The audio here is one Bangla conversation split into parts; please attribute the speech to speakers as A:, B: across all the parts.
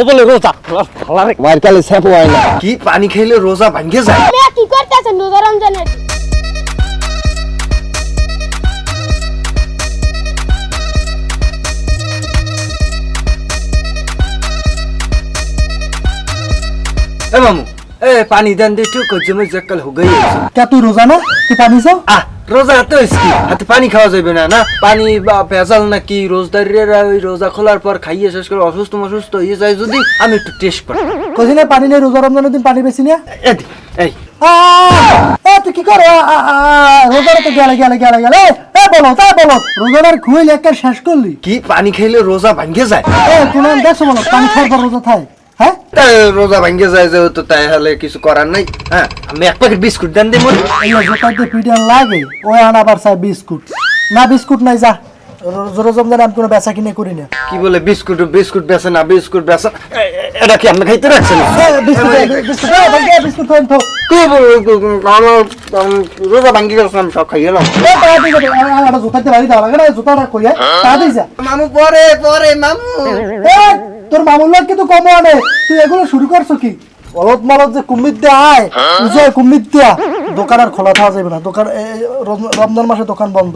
A: বলে রোজা খালা রে
B: মার কালে স্যাপ হয় না
C: কি পানি খেলে রোজা ভাঙ্গে যায়
D: কি করতেছেন রোজা রমজানের
C: এ মামু এ পানি দেন দে একটু কজ্জে মে জেকাল হো গই
B: কে তুই রোজা না? তুই পানি চাও
C: আহ রোজা তো ইসকি হাতে পানি খাওয়া যাবে না না? পানি বা ভেজাল নাকি রোজদারিরা ওই রোজা খোলার পর খাইয়ে শেষ করে অসুস্থ অসুস্থ হয়ে যায় যদি আমি একটু টেস্ট করি
B: কইছি না পানি নেই রোজা রমজানের দিন পানি বেশি না?
C: এই।
B: তুই কি করে রোজার তো গেলে গেলে গেলে গেলে। এ বলো তাই বলো রোজার খুইল একটা শেষ করলি
C: কি পানি খাইলে রোজা ভাঙ্গে যায়?
B: এ কোন দেখছ বলো পানি খাওয়ার পর রোজা থাই হ্যাঁ?
C: তাই রোজা ভাঙ্গে যায় যেহেতু তাই হলে কিছু করার নাই। হ্যাঁ আমি এক প্যাকেট বিস্কুট দেন দিই মনে।
B: পিডিয়ান লাগে ওই আনাবার চাই বিস্কুট। না বিস্কুট নাই যা। রোজা রমজান আমি কোনো বেচা কিনে করি না।
C: কি বলে বিস্কুট বিস্কুট বেছে না বিস্কুট বেছে এ- এ- এটা কি আপনি খাইতে রাখছেন
B: এ, বিস্কুট এ, বিস্কুট এ, ভাঙ্গে, বিস্কুট খাইন তো।
C: কি বলে- রোজা ভাঙ্গে গেছে আমি সব খাইয়ে এলাম
B: এ তাড়াতাড়ি যাবে আর জোতাতে বাড়ি দাও লাগে না জোতাটা কইয়া তাড়াতাড়ি যা।
C: মামু পরে পরে মামু।
B: তোর মামুল্লার কিন্তু কম আনে? তুই এগুলো শুরু করছ কি? অলত মালত যে কুমির দেয়া আয় বুঝে কুমির দেয়া। দোকান আর খোলা থাকা যাবে না। দোকান রমজান মাসে দোকান বন্ধ।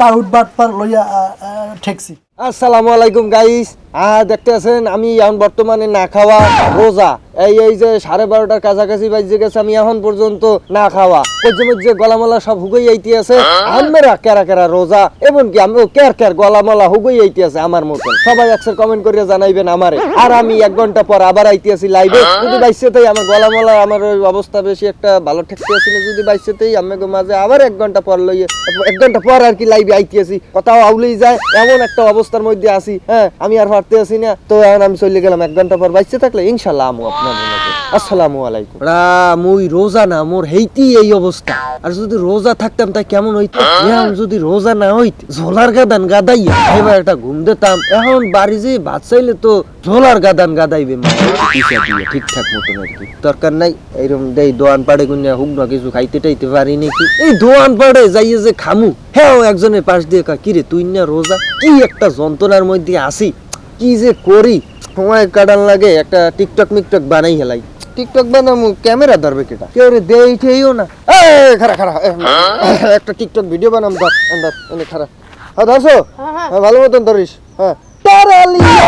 B: টাউট বাট পার লইয়া আ, আ, ঠেকছি।
A: আসসালামু আলাইকুম গাইস আহ দেখতে আছেন আমি এখন বর্তমানে না খাওয়া রোজা। এই এই যে সাড়ে বারোটার কাছাকাছি বাজে গেছে আমি এখন পর্যন্ত না খাওয়া। মজ্জে গলামালা সব হুগই আইতে আছে। আমেরা কেরা কেরা রোজা এবং কি আমি কের কের গলামালা হুগই আইতে আছে আমার মতন। সবাই একসার কমেন্ট করিয়া জানাইবেন আমারে। আর আমি এক ঘণ্টা পর আবার আইতে আছি লাইভে যদি বাইসেতেই আমার গলামালা আমার ওই অবস্থা বেশি একটা ভালো ঠেকতে না যদি বাইসেতেই আমি মাঝে আবার এক ঘণ্টা পর লইয়ে এক ঘণ্টা পর আর কি লাইভে আইতে আছি কথাও আউলেই যায়। এমন একটা অবস্থার মধ্যে আছি হ্যাঁ? আমি আর পারতে আছি না। তো এখন আমি চলে গেলাম এক ঘণ্টা পর বাইসে থাকলে ইনশাল্লাহ আমু আসসালামু আলাইকুম। রা মুই রোজা না মোর হেইতি এই অবস্থা। আর যদি রোজা থাকতাম তাই কেমন হইতো? এখন যদি রোজা না হইত ঝোলার গাদান গাদাইয়া। এবার একটা ঘুম দিতাম। এখন বাড়ি যে ভাত চাইলে তো ঝোলার গাদান গাদাইবে মা। ঠিকঠাক মতন আর কি। দরকার নাই এইরকম দেই দোয়ান পাড়ে গুনিয়া হুক না কিছু খাইতে টাইতে পারি নাকি? এই দোয়ান পাড়ে যাইয়ে যে খামু হ্যাঁ একজনের পাশ দিয়ে কা কিরে তুই না রোজা? কি একটা যন্ত্রণার মধ্যে আসি কি যে করি? সময় কাটান লাগে একটা টিকটক মিকটক বানাই হেলাই। টিকটক বানামু ক্যামেরা ধরবে কেটা? কেউ রে দেই ঠেইও না। এ খারা খারা এ, একটা টিকটক ভিডিও বানাম ধর ধর এনে খারা। হ্যাঁ ধরছো?
D: হ্যাঁ, হ্যাঁ।
A: হ্যাঁ ভালো মতন ধরিস। হ্যাঁ। তারালিয়া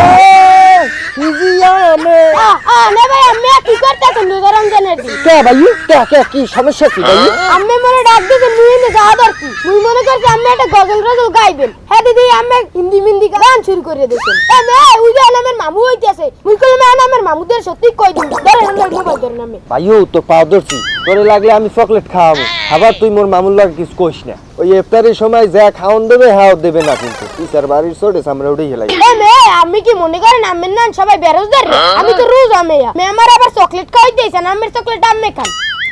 A: ফিজিয়া মে
D: আ আ ভাই আমি কি করতেছেন রোজা রমজানের দিন
A: কে ভাই? কে কে কি সমস্যা কি ভাই?
D: আমি মনে ডাক মুই মুই মনে করছি আমি একটা গজল রজল গাইবেন। হ্যাঁ দিদি আমি হিন্দি মিন্দি গান শুরু করে দিয়েছেন এ মে ওই যে আমার মামু হইতেছে। মুই কইলে মে আমার মামুদের সত্যি কই দিন ধরে আমার মোবাইল ধরে নামে
A: ভাইও তো পাও ধরছি। তোরে লাগলে আমি চকলেট খাওয়াবো। আবার তুই মোর মামুল্লার কিছু কইস না। ওই ইফতারের সময় যা খাওন দেবে হাও দেবে না কিন্তু। টিচার বাড়ির ছোটে আমরা উঠেই হেলাই
D: এ মে আমি কি মনে করেন আমি না সবাই বেরোজদার আমি তো রোজ আমেয়া মে আমার আবার চকলেট খাওয়াই দিয়েছেন আমের চকলেট আমি খাই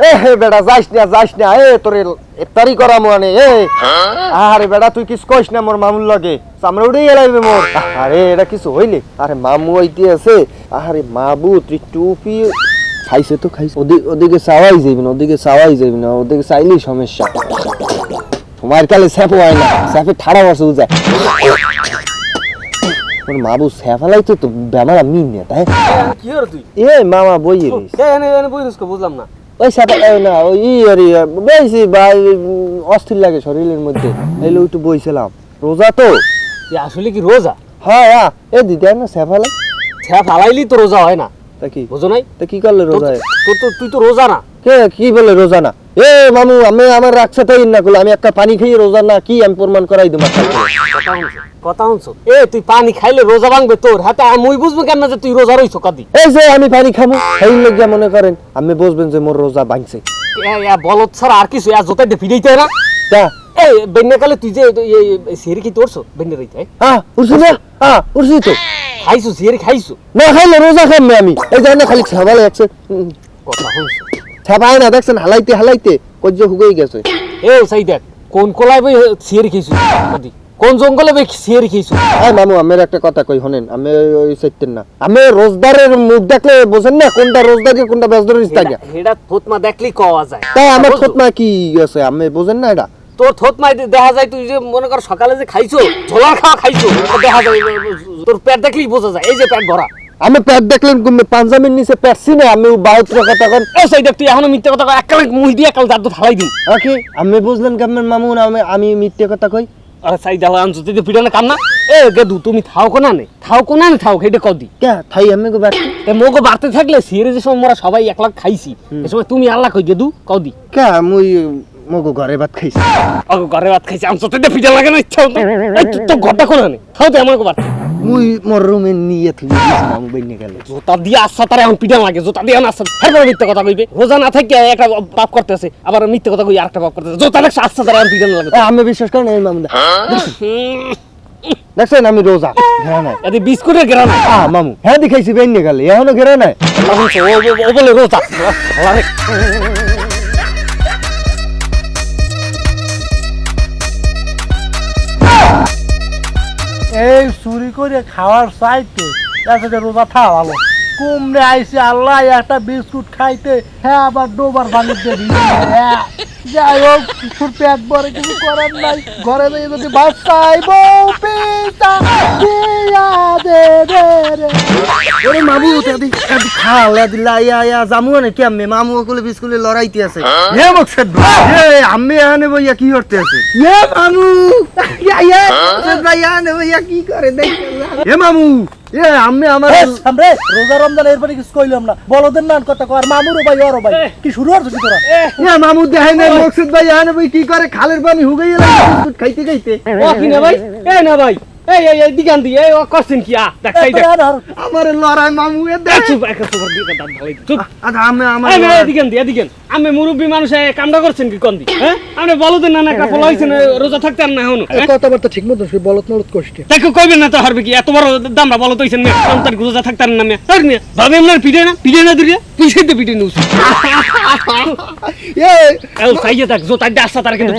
A: এ হে বেটা যাইস না যাইস না এ তোরে ইফতারি করা মানে এ। আরে বেটা তুই কিছু কইস না মোর মামুর লাগে। আমরা উঠেই হেলাইবে মোর। আরে এটা কিছু হইলে? আরে মামু আইতে আছে। আরে মাবু তুই টুপি খাইছে তো খাইছে। ওদিকে ওদিকে চাওয়াই যাইবি না ওদিকে চাওয়াই যাইবি না ওদিকে চাইলেই সমস্যা। তোমার কালে স্যাপ হয় না স্যাপে ঠাড়া বসে যায় ওর মাবু স্যাফালাই তো তো বেমারা মিন না তাই?
E: কি হর তুই?
A: এ মামা বইয়ে রইস
E: এনে এনে বই রুস্কো বুঝলাম না।
A: ওই সাথে না ওই আরে বেশি ভাই অস্থির লাগে শরীরের মধ্যে। এলে একটু বইছিলাম রোজা তো?
E: আসলে কি রোজা?
A: হ্যাঁ হ্যাঁ। এ দিদি না সেফালাই
E: ছ্যা ফালাইলি তো রোজা হয় না।
A: তা কি?
E: বুঝো নাই?
A: তা কি করলে রোজা?
E: তো- তোর তো তুই তো রোজা না।
A: কে কি বলে রোজা না? এ মামু আমি আমার রাখছে না করলে আমি একটা পানি খেয়ে রোজা না কি আমি প্রমাণ করাই দেবো?
E: কথা শুনছো এ তুই পানি খাইলে রোজা ভাঙবে তোর হাতে মুই বুঝব কেন যে তুই রোজা রইছো কাদি?
A: এই যে আমি পানি লোক মনে করেন আমি বুঝবেন যে মোর রোজা ভাঙছে।
E: বলত ছাড়া আর কিছু আর ফিরাইতে না?
A: তা?
E: এই তুই যে সিয়ারি কি তোরছো?
A: হ্যাঁ। উঠছি না। হ্যাঁ উঠছি তো।
E: খাইছো সিয়ারি খাইছো।
A: না খাইলে রোজা খাইবে আমি? এই যে না খালি ছাবালে আছে
E: কথা শুনছো।
A: ছাপায় না দেখছেন হালাইতে হালাইতে কজ্জ হুগেই গেছে।
E: এ সাই দেখ কোন কোলায় বই সিয়ারি খাইছো? কোন জঙ্গলে বই সিয়ারি খাইছো?
A: এই মামু আমার একটা কথা কই হনেন আমি ওই- চাইতেন না। আমি রোজদারের মুখ দেখলে বোঝেন না কোনটা রোজদারি কোনটা বেজদারি ইস্তাগা
E: হেডা থতমা দেখলেই কওয়া যায়।
A: তাই আমার? খতমা কি আছে আমি বোঝেন না এটা?
E: তোর থতমাই দেখা যায় তুই যে মনে কর সকালে যে খাইছো ঝোলার খাওয়া খাইছো দেখা যায় তোর পেট দেখলেই বোঝা যায় এই যে পেট ভরা।
A: আমি পেট দেখলেন পাঞ্জাবির নিচে পেটছি না আমি বাহুত্র কথা কন
E: ও সাইড তুই এখনও মিথ্যে কথা কয় একালে মুই দিয়ে একাল দাঁত ঢালাই দিন
A: আকি আমি বুঝলেন কেমন মামু না আমি আমি মিথ্যে কথা কই?
E: আরে সাইড দাও আনছো তুই পিটানে কাম না এ গেদু তুমি থাও কোনা নে থাও কোনা নে থাও হেডে কদি
A: কে? থাই আমি গো বাড়ি
E: এ মোগো বাড়তে থাকলে সিরে যে সময় মোরা সবাই এক লাখ খাইছি এ সময় তুমি আল্লাহ কই গেদু কদি
A: কে? মুই মগো ঘরে ভাত খাইছি।
E: অগো ঘরে ভাত খাইছি আনছো তুই পিটা লাগে না ইচ্ছা হতো এই তুই তো ঘরটা কোনা নে থাও তো আমাকে বাড়তে।
A: মুই মোর রুমে নিয়ে থুই দিছিলাম বইনে গেল।
E: জোতা দিয়ে আসছা তারা এখন পিটা লাগে জোতা দিয়ে আসছা। হেরপর মিথ্যে কথা কইবে। রোজা না থাকে একটা পাপ করতেছে আবার মিথ্যে কথা কই আরেকটা পাপ করতেছে। জোতা লাগছে আসছা তারা এখন পিটা লাগে
A: আমি বিশ্বাস করেন এই মামু দেখছেন? আমি রোজা। ঘেরা নাই
E: এদি বিস্কুটের গেরা না
A: আ মামু। হ্যাঁ দেখাইছি গেলে। এখনও ঘেরা নাই
E: ও বলে রোজা।
B: চুরি করে খাওয়ার চাইতে একসাথে রোজা থা ভালো। কুমড়ে আইসি আল্লাহ একটা বিস্কুট খাইতে হ্যাঁ আবার ডোবার বানিয়ে হ্যাঁ যাই হোক, কিছুর পেট কিছু করার নাই। ঘরে যদি বাচ্চাই বউ পিতা, দিয়া দে
A: ওরে মামু তাদি তাদি ইয়া জামু না কি আম্মে? মামু ওগুলো বিস্কুলে লড়াইতে আছে। হে মকসদ ভাই এ আম্মে আনে বইয়া কি করতে আছে? এ মামু! ইয়া ইয়া মকসদ ভাই আনে বইয়া কি করে? দেখ হে মামু! এ আম্মে আমার
B: এ, রোজা রমজান এরপরে কিছু কইলাম না। বলদের নান কথা কর মামুরও ভাই ওরও ভাই। কি শুরু হচ্ছে কি তোরা?
A: এ। মামু দেখাই না মকসদ ভাই। আনে বই কি করে? খালের পানি হুগাই এলা খাইতে খাইতে।
E: ও কি না ভাই? এ না ভাই। এই এই এই দিগান দি ও করছেন কি? আ দেখ
B: এ,
A: আমার লড়াই মামু এ দেখ।
E: চুপ সুপার দাঁত চুপ।
A: আচ্ছা আমার
E: এই না আমি মুরব্বী মানুষ এই কামটা করছেন কি কোন দি হ্যাঁ? আপনি বলো দেন না না একটা হইছেন রোজা থাকতে আর না হনো
B: কথাবার্তা ঠিক মতো বলত নলত কষ্টে
E: তাকে কইবেন না তো হারবে কি? এত বড় দামরা বলো তৈছেন মে কোন রোজা থাকতে আর না মে আর মে ভাবে আপনার না পিঠে না দিলে পিছে দে পিঠে নিউস
A: এ
E: এল সাইয়ে থাক জোতা কিন্তু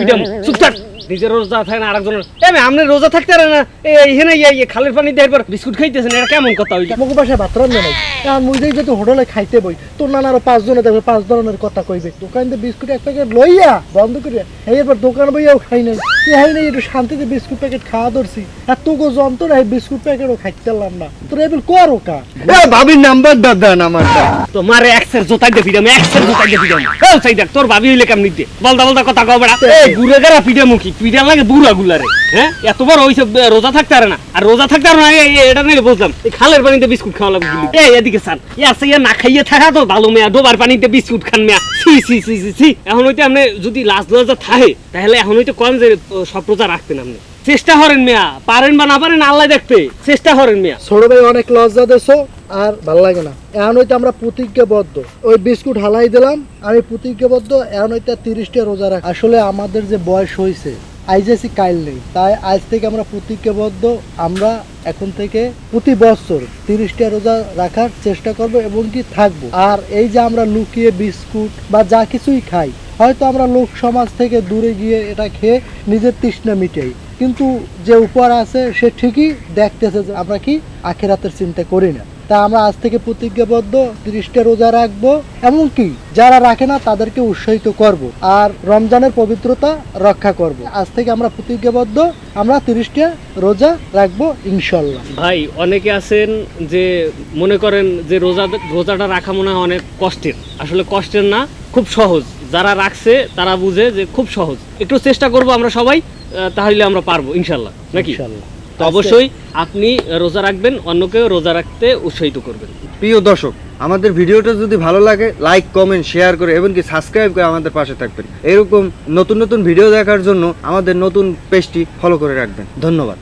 E: চুপ থাক। নিজের রোজা থাকে না, আরেকজনের এমনি আপনি রোজা থাকতে পারে না। এই হেনে এই খালের পানি দিয়ে একবার বিস্কুট খাইতেছেন, এটা কেমন কথা হইল?
B: মুখ বাসায় ভাত রান্না নাই। আর মুই যদি যদি হোটেলে খাইতে বই, তোর নানা আরও পাঁচ জনে দেখবে, পাঁচ ধরনের কথা কইবে। দোকান দিয়ে বিস্কুট এক প্যাকেট লইয়া বন্ধ করিয়া এইবার দোকান বইয়াও খাই নাই। এ হাই নাই একটু শান্তিতে বিস্কুট প্যাকেট খাওয়া ধরছি। আর তোকে যন্ত্র এই বিস্কুট প্যাকেটও খাইতে পারলাম না। তোর এবার কর কা
A: এ ভাবির নাম্বার দাদা আমারটা
E: তোমার এক্সের জোতা দিয়ে পিটাম এক্সের জোতা দিয়ে তোর ভাবি হইলে কেমনি বলদা বলদা কথা কও বেড়া। এই গেরা মুখি লাগে বুড়া গুলারে। হ্যাঁ এত বড় হইছে রোজা থাকতে পারে না। আর রোজা থাকতে পারে না এই- এই- এটা নিয়ে বুঝলাম। এই খালের পানিতে বিস্কুট খাওয়া লাগবে এই এদিকে স্যার ইয়ার সে না খাইয়ে থাকা তো ভালো মেয়া ডোবার পানিতে বিস্কুট খান মেয়া। সি সি সি সি এখন হইতে আপনি যদি লাস্ট রোজা থাকে তাহলে এখন হইতে কম যে রোজা রাখতেন আপনি। চেষ্টা করেন মেয়া, পারেন বা না পারেন, আল্লাহ দেখতে। চেষ্টা করেন মেয়া।
B: ছোট ভাই, অনেক লজ্জা দেছো, আর ভালো লাগে না। এখন হইতে আমরা প্রতিজ্ঞাবদ্ধ। ওই বিস্কুট হালাই দিলাম, আমি প্রতিজ্ঞাবদ্ধ, এখন হইতে তিরিশটা রোজা রাখ। আসলে আমাদের যে বয়স হয়েছে আইজেসি কাইল নেই। তাই আজ থেকে আমরা প্রতিজ্ঞাবদ্ধ, আমরা এখন থেকে প্রতি বছর তিরিশটা রোজা রাখার চেষ্টা করব এবং কি থাকব। আর এই যে আমরা লুকিয়ে বিস্কুট বা যা কিছুই খাই হয়তো আমরা লোক সমাজ থেকে দূরে গিয়ে এটা খেয়ে নিজের তৃষ্ণা মিটাই। কিন্তু যে উপহার আছে, সে ঠিকই দেখতেছে যে আমরা কি আখেরাতের চিন্তা করি না। তা আমরা আজ থেকে প্রতিজ্ঞাবদ্ধ তিরিশটা রোজা রাখব, এমনকি যারা রাখে না, তাদেরকে উৎসাহিত করব আর রমজানের পবিত্রতা রক্ষা করব। আজ থেকে আমরা প্রতিজ্ঞাবদ্ধ, আমরা তিরিশটা রোজা রাখব ইনশাল্লাহ
E: ভাই, অনেকে আছেন যে মনে করেন যে রোজা, রোজাটা রাখা মনে হয় অনেক কষ্টের। আসলে কষ্টের না, খুব সহজ। যারা রাখছে তারা বুঝে যে খুব সহজ। একটু চেষ্টা করব আমরা সবাই তাহলে আমরা পারব ইনশাল্লাহ নাকি? তো অবশ্যই আপনি রোজা রাখবেন অন্যকেও রোজা রাখতে উৎসাহিত করবেন।
A: প্রিয় দর্শক আমাদের ভিডিওটা যদি ভালো লাগে লাইক কমেন্ট শেয়ার করে এবং কি সাবস্ক্রাইব করে আমাদের পাশে থাকবেন। এরকম নতুন নতুন ভিডিও দেখার জন্য আমাদের নতুন পেজটি ফলো করে রাখবেন। ধন্যবাদ।